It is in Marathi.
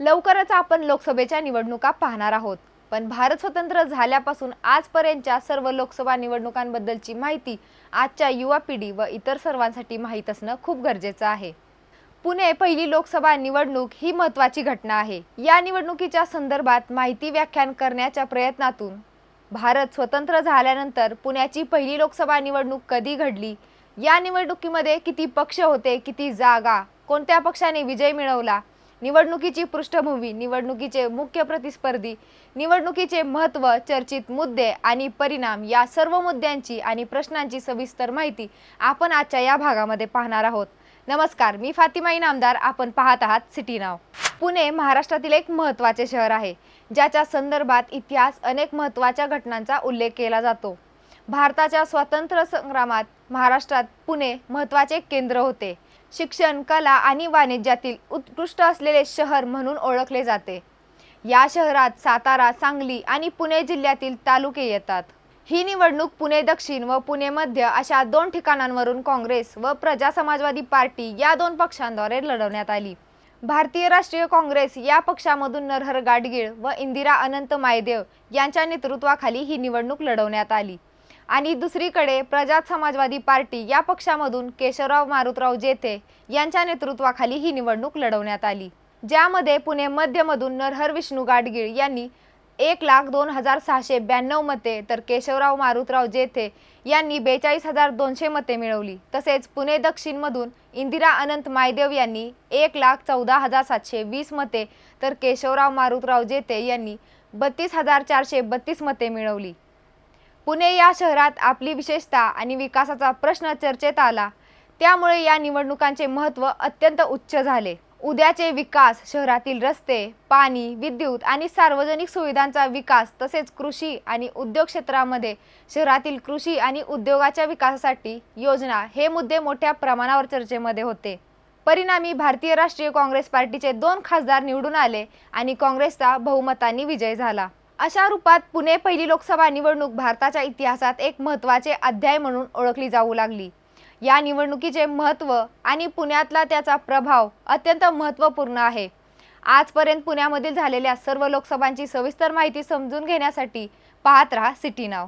लवकरच आपण लोकसभेच्या निवडणुका पाहणार आहोत. पण भारत स्वतंत्र झाल्यापासून आजपर्यंतच्या सर्व लोकसभा निवडणुकांबद्दलची माहिती आजच्या युवा पिढी व इतर सर्वांसाठी माहीत असणं खूप गरजेचं आहे. पुणे पहिली लोकसभा निवडणूक ही महत्त्वाची घटना आहे. या निवडणुकीच्या संदर्भात माहिती व्याख्यान करण्याच्या प्रयत्नातून भारत स्वतंत्र झाल्यानंतर पुण्याची पहिली लोकसभा निवडणूक कधी घडली? या निवडणुकीमध्ये किती पक्ष होते किती जागा कोणत्या पक्षाने विजय मिळवला? निवडणुकीची पृष्ठभूमी निवडणुकीचे मुख्य प्रतिस्पर्धी निवडणुकीचे महत्त्व चर्चित मुद्दे आणि परिणाम या सर्व मुद्द्यांची आणि प्रश्नांची सविस्तर माहिती आपण आजच्या या भागामध्ये पाहणार आहोत. नमस्कार मी फातिमा इनामदार आपण पाहत आहात सिटी नाव. पुणे महाराष्ट्रातील एक महत्त्वाचे शहर आहे ज्याच्या संदर्भात इतिहास अनेक महत्त्वाच्या घटनांचा उल्लेख केला जातो. भारताच्या स्वातंत्र्य संग्रामात महाराष्ट्रात पुणे महत्त्वाचे केंद्र होते. शिक्षण कला आणि वाणिज्यातील उत्कृष्ट असलेले शहर म्हणून ओळखले जाते. या शहरात सातारा सांगली आणि पुणे जिल्ह्यातील तालुके येतात. ही निवडणूक पुणे दक्षिण व पुणे मध्य अशा दोन ठिकाणांवरून काँग्रेस व प्रजा समाजवादी पार्टी या दोन पक्षांद्वारे लढवण्यात आली. भारतीय राष्ट्रीय काँग्रेस या पक्षामधून नरहर गाडगीळ व इंदिरा अनंत मायदेव यांच्या नेतृत्वाखाली ही निवडणूक लढवण्यात आली. आणि दुसरीकडे प्रजात समाजवादी पार्टी या पक्षामधून केशवराव मारुतराव जेथे यांच्या नेतृत्वाखाली ही निवडणूक लढवण्यात आली. ज्यामध्ये पुणे मध्यमधून नरहर विष्णू गाडगीळ यांनी एक लाख दोन हजार सहाशे ब्याण्णव मते तर केशवराव मारुतराव जेथे यांनी बेचाळीस हजार दोनशे मते मिळवली. तसेच पुणे दक्षिणमधून इंदिरा अनंत मायदेव यांनी एक लाख चौदा हजार सातशे वीस मते तर केशवराव मारुतराव जेथे यांनी बत्तीस हजार चारशे बत्तीस मते मिळवली. पुणे या शहरात आपली विशेषता आणि विकासाचा प्रश्न चर्चेत आला. त्यामुळे या निवडणुकांचे महत्त्व अत्यंत उच्च झाले. उद्याचे विकास शहरातील रस्ते पाणी विद्युत आणि सार्वजनिक सुविधांचा विकास तसेच कृषी आणि उद्योग क्षेत्रामध्ये शहरातील कृषी आणि उद्योगाच्या विकासासाठी योजना हे मुद्दे मोठ्या प्रमाणावर चर्चेमध्ये होते. परिणामी भारतीय राष्ट्रीय काँग्रेस पार्टीचे दोन खासदार निवडून आले आणि काँग्रेसचा बहुमतांनी विजय झाला. अशा रूपात पुणे पहिली लोकसभा निवडणूक भारताच्या इतिहासात एक महत्त्वाचे अध्याय म्हणून ओळखली जाऊ लागली. या निवडणुकीचे महत्त्व आणि पुण्यातला त्याचा प्रभाव अत्यंत महत्त्वपूर्ण आहे. आजपर्यंत पुण्यामधील झालेल्या सर्व लोकसभांची सविस्तर माहिती समजून घेण्यासाठी पाहत रहा सिटी नाव.